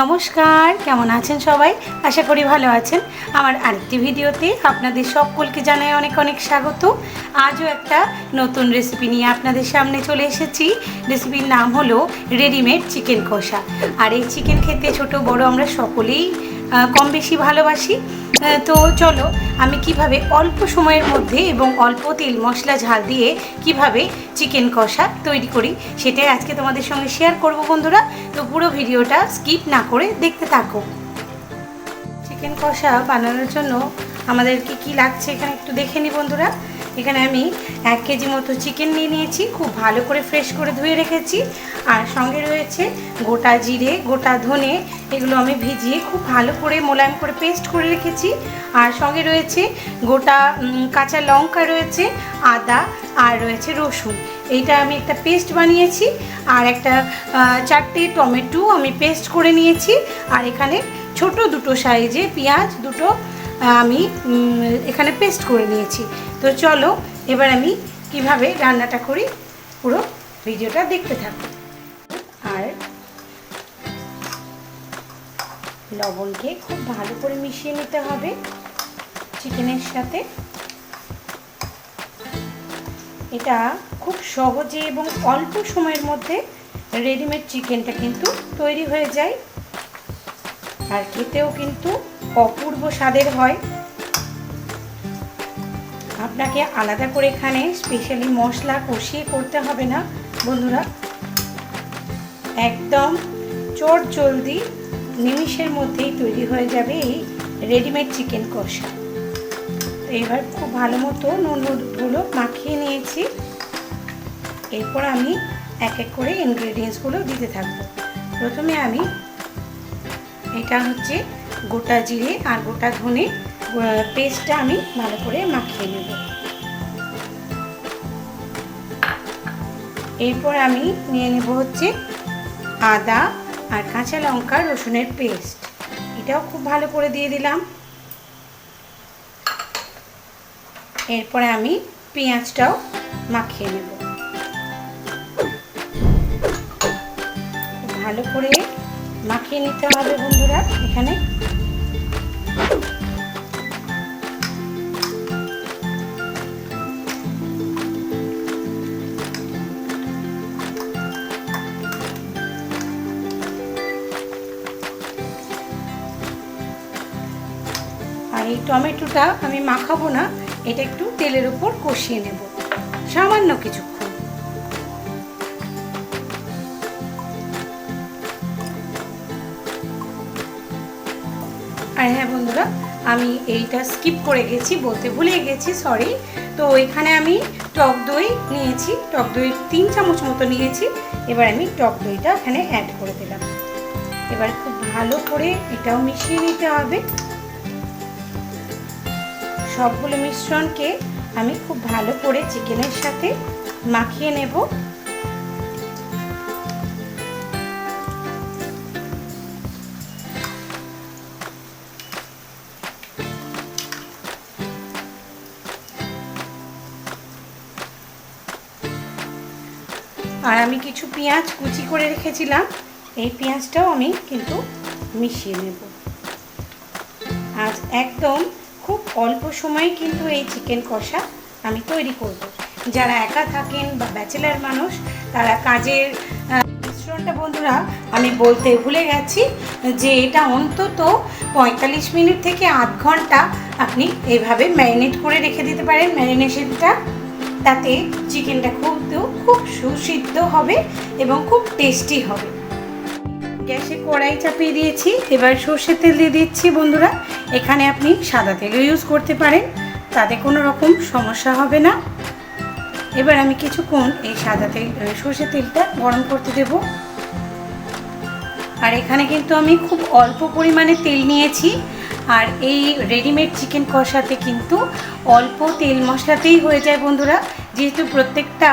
নমস্কার, কেমন আছেন সবাই? আশা করি ভালো আছেন। আমার আরেকটি ভিডিওতে আপনাদের সকলকে জানাই অনেক অনেক স্বাগত। আজও একটা নতুন রেসিপি নিয়ে আপনাদের সামনে চলে এসেছি। রেসিপির নাম হলো রেডিমেড চিকেন কষা। আর এই চিকেন খেতে ছোট, বড় আমরা সকলেই কম বেশি ভালোবাসি। তো চলো, আমি কীভাবে অল্প সময়ের মধ্যে এবং অল্প তেল মশলা ঝাল দিয়ে কীভাবে চিকেন কষা তৈরি করি, সেটাই আজকে তোমাদের সঙ্গে শেয়ার করব বন্ধুরা। তো পুরো ভিডিওটা স্কিপ না করে দেখতে থাকো। চিকেন কষা বানানোর জন্য আমাদের কি কি লাগছে এখানে একটু দেখে নি বন্ধুরা। এখানে আমি এক কেজি মতো চিকেন নিয়ে নিয়েছি, খুব ভালো করে ফ্রেশ করে ধুয়ে রেখেছি। আর সঙ্গে রয়েছে গোটা জিরে, গোটা ধনে, এগুলো আমি ভিজিয়ে খুব ভালো করে মোলায়েম করে পেস্ট করে রেখেছি। আর সঙ্গে রয়েছে গোটা কাঁচা লঙ্কা রয়েছে, আদা, আর রয়েছে রসুন। এইটা আমি একটা পেস্ট বানিয়েছি, আর একটা চারটে টমেটো আমি পেস্ট করে নিয়েছি। আর এখানে ছোট দুটো সাইজে পেঁয়াজ দুটো আমি এখানে পেস্ট করে নিয়েছি। তো চলো, এবার আমি কীভাবে রান্নাটা করি, পুরো ভিডিওটা দেখতে থাকো। আর লবণকে খুব ভালো করে মিশিয়ে নিতে হবে চিকেনের সাথে। এটা খুব সহজে এবং অল্প সময়ের মধ্যে রেডিমেড চিকেনটা কিন্তু তৈরি হয়ে যায়। আর খেতেও কিন্তু অপূর্ব স্বাদের হয়। আপনাকে আলাদা করে এখানে স্পেশালি মশলা কষিয়ে করতে হবে না, বন্ধুরা। একদম চট জলদি নিমিষের মধ্যেই তৈরি হয়ে যাবে এই রেডিমেড চিকেন কষা। তো এবার খুব ভালো মতো নুন মাখিয়ে নিয়েছি। এরপর আমি এক এক করে ইনগ্রেডিয়েন্টসগুলো দিতে থাকব। প্রথমে আমি এটা হচ্ছে গোটা জিরে আর গোটা ধনে পেস্টটা আমি ভালো করে মাখিয়ে নেব। এরপর আমি নিয়ে নেব হচ্ছে আদা আর কাঁচা লঙ্কা রসুনের পেস্ট। এটাও খুব ভালো করে দিয়ে দিলাম। এরপরে আমি পেঁয়াজটাও মাখিয়ে নেব। ভালো করে মাখিয়ে নিতে হবে বন্ধুরা এখানে। আর এই টমেটোটা আমি মাখাবো না, এটা একটু তেলের উপর কষিয়ে নেব। সামান্য কিছুক্ষণ। আর হ্যাঁ বন্ধুরা, আমি এইটা স্কিপ করে গেছি, বলতে ভুলে গেছি সরি তো এখানে আমি টক দই নিয়েছি, টক দই তিন চামচ মতো নিয়েছি। এবার আমি টক দইটা এখানে অ্যাড করে দিলাম। এবার খুব ভালো করে এটাও মিশিয়ে নিতে হবে। সবগুলো মিশ্রণকে আমি খুব ভালো করে চিকেনের সাথে মাখিয়ে নেব। আর আমি কিছু পেঁয়াজ কুচি করে রেখেছিলাম। এই পেঁয়াজটাও আমি কিন্তু মিশিয়ে নেব। আজ একদম খুব অল্প সময়ে কিন্তু এই চিকেন কষা আমি তৈরি করব। যারা একা থাকেন বা ব্যাচেলার মানুষ, তারা কাজের মিশ্রণটা বন্ধুরা, আমি বলতে ভুলে গেছি যে এটা অন্তত পঁয়তাল্লিশ মিনিট থেকে আধ ঘণ্টা আপনি এইভাবে ম্যারিনেট করে রেখে দিতে পারেন ম্যারিনেশনটা। তাতে চিকেনটা খুব খুব সুসিদ্ধ হবে এবং খুব টেস্টি হবে। গ্যাসে কড়াই চাপিয়ে দিয়েছি। এবার সর্ষের তেল দিয়ে দিচ্ছি বন্ধুরা। এখানে আপনি সাদা তেলও ইউজ করতে পারেন। তাতে কোনো রকম সমস্যা হবে না। এবার আমি কিছুক্ষণ এই সাদা তেল সর্ষের তেলটা গরম করতে দেব। আর এখানে কিন্তু আমি খুব অল্প পরিমাণে তেল নিয়েছি। আর এই রেডিমেড চিকেন কষাতে কিন্তু অল্প তেল মশলাতেই হয়ে যায় বন্ধুরা। যেহেতু প্রত্যেকটা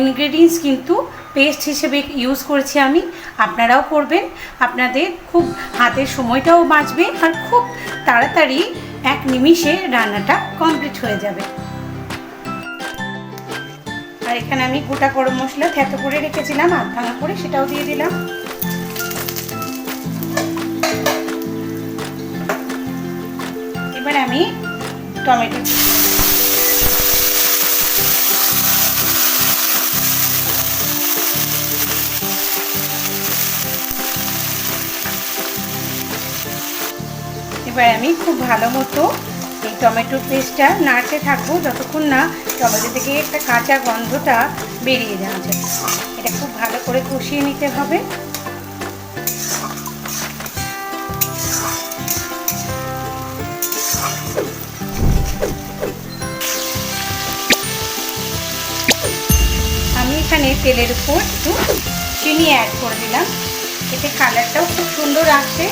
ইনগ্রেডিয়েন্টস কিন্তু পেস্ট হিসেবে ইউজ করেছি আমি, আপনারাও করবেন। আপনাদের খুব হাতের সময়টাও বাঁচবে আর খুব তাড়াতাড়ি এক নিমিষে রান্নাটা কমপ্লিট হয়ে যাবে। আর এখানে আমি গোটা গরম মশলা থেতো করে রেখেছিলাম আধ ভাঙা করে সেটাও দিয়ে দিলাম। এবার আমি টমেটো এবার আমি খুব ভালো মতো এই টমেটোর পেস্টটা নাড়তে থাকব যতক্ষণ না টমেটো থেকে একটা কাঁচা গন্ধটা বেরিয়ে যাচ্ছে এটা খুব ভালো করে কষিয়ে নিতে হবে। আমি এখানে তেলের উপর একটু চিনি অ্যাড করে দিলাম। এতে কালারটাও খুব সুন্দর আসছে।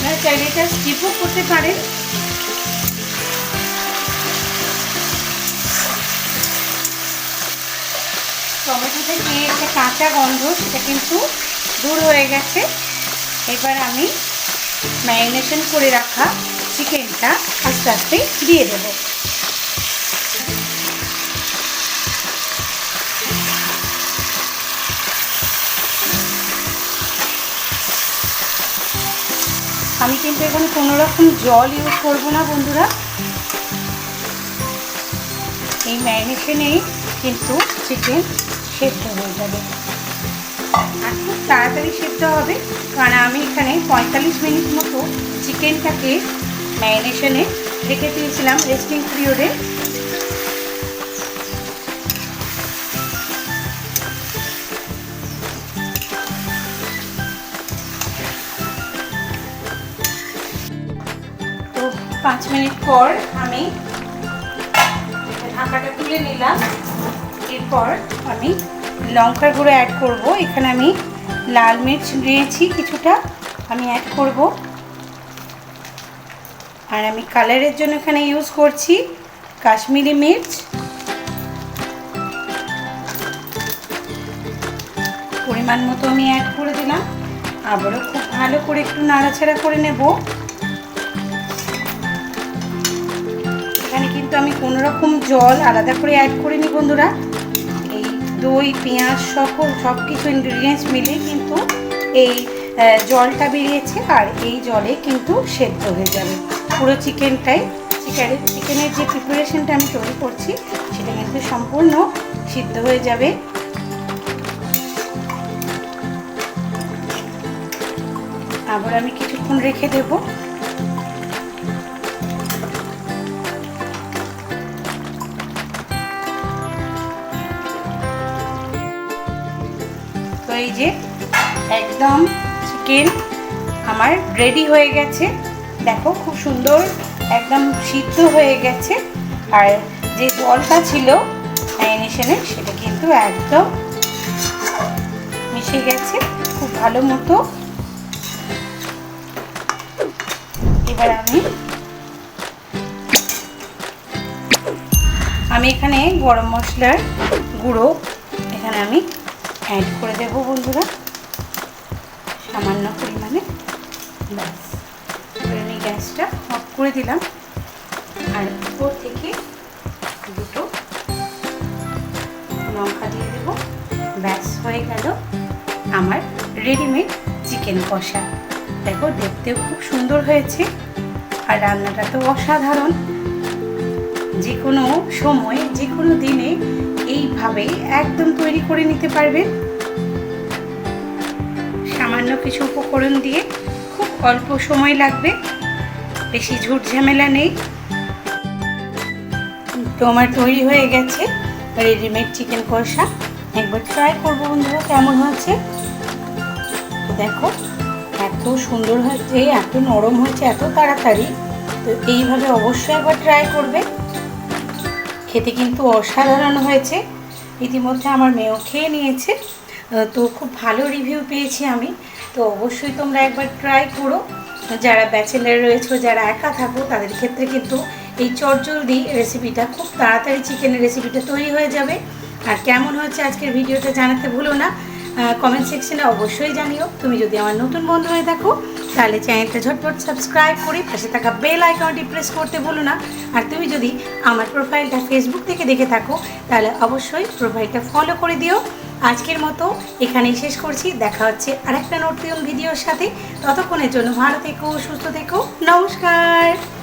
আপনারা চাইলে এটা স্কিপও করতে পারেন। টমেটো থেকে একটা কাঁচা গন্ধ, সেটা কিন্তু দূর হয়ে গেছে। এবার আমি ম্যারিনেশন করে রাখা চিকেনটা আস্তে আস্তে দিয়ে দেবো। আমি কিন্তু এখানে কোনো রকম জল ইউজ করব না, বন্ধুরা। এই ম্যারিনেশনেই কিন্তু চিকেন সেদ্ধ হয়ে যাবে। আর খুব তাড়াতাড়ি সেদ্ধ হবে, কারণ আমি এখানে পঁয়তাল্লিশ মিনিট মতো চিকেনটাকে ম্যারিনেশনে রেখে দিয়েছিলাম রেস্টিং পিরিয়ডে পাঁচ মিনিট পর আমি ঢাকাটা তুলে নিলাম। এরপর আমি লঙ্কার গুঁড়ো অ্যাড করব। এখানে আমি লাল মির্চ নিয়েছি কিছুটা। আমি অ্যাড করব। আর আমি কালারের জন্য এখানে ইউজ করছি কাশ্মীরি মির্চ। পরিমাণ মতো আমি অ্যাড করে দিলাম। আবারও খুব ভালো করে একটু নাড়াচাড়া করে নেব। কিন্তু আমি কোনো রকম জল আলাদা করে অ্যাড করিনি বন্ধুরা। এই দই, পেঁয়াজ সকল সব কিছু ইনগ্রিডিয়েন্টস মিলে কিন্তু এই জলটা বেরিয়েছে আর এই জলে কিন্তু সেদ্ধ হয়ে যাবে। পুরো চিকেনটাই চিকেনের চিকেনের যে প্রিপারেশনটা আমি তৈরি করছি, সেটা কিন্তু সম্পূর্ণ সিদ্ধ হয়ে যাবে। আবার আমি কিছুক্ষণ রেখে দেবো। যে একদম চিকেন আমার রেডি হয়ে গেছে। দেখো খুব সুন্দর একদম সিদ্ধ হয়ে গেছে। আর যে জলটা ছিল ম্যারিনেশনে সেটা কিন্তু একদম মিশে গেছে খুব ভালো মতো। এবার আমি আমি এখানে গরম মশলার গুঁড়ো এখানে আমি অ্যাড করে দেব বন্ধুরা। সামান্য পরিমাণে। ব্যাস। আমি গ্যাসটা অফ করে দিলাম। আর উপর থেকে দুটো লঙ্কা দিয়ে দেব। ব্যাস, হয়ে গেল আমার রেডিমেড চিকেন কষা। দেখো, দেখতেও খুব সুন্দর হয়েছে। আর রান্নাটা তো অসাধারণ। যে কোনো সময় যে কোনো দিনে এইভাবে একদম তৈরি করে নিতে পারবেন সামান্য কিছু উপকরণ দিয়ে খুব অল্প সময় লাগবে, বেশি ঝুট ঝামেলা নেই। তো আমার তৈরি হয়ে গেছে রেডিমেড চিকেন কষা। একবার ট্রাই করব বন্ধুরা কেমন হয়েছে। দেখো, এত সুন্দর হয়েছে, এত নরম হয়েছে, এত তাড়াতাড়ি। তো এইভাবে অবশ্যই একবার ট্রাই করবে। খেতে কিন্তু অসাধারণ হয়েছে। ইতিমধ্যে আমার মেয়েও খেয়ে নিয়েছে। তো খুব ভালো রিভিউ পেয়েছি আমি। তো অবশ্যই তোমরা একবার ট্রাই করো। যারা ব্যাচেলার রয়েছে, যারা একা থাকো, তাদের ক্ষেত্রে কিন্তু এই চটজলদি রেসিপিটা খুব তাড়াতাড়ি চিকেনের রেসিপিটা তৈরি হয়ে যাবে। আর কেমন হয়েছে আজকের ভিডিওটা জানাতে ভুলো না। কমেন্ট সেকশনে অবশ্যই জানিও। তুমি যদি আমার নতুন বন্ধু হয়ে দেখো তাহলে চ্যানেলটা ঝটপট সাবস্ক্রাইব করে পাশে থাকা বেল আইকনটি প্রেস করতে ভুলো না। আর তুমি যদি আমার প্রোফাইলটা ফেসবুক থেকে দেখে থাকো, তাহলে অবশ্যই প্রোফাইলটা ফলো করে দিও। আজকের মতো এখানেই শেষ করছি। দেখা হচ্ছে আরেকটা নতুন ভিডিওর সাথে। ততক্ষণের জন্য ভালো থেকো, সুস্থ থেকো। নমস্কার!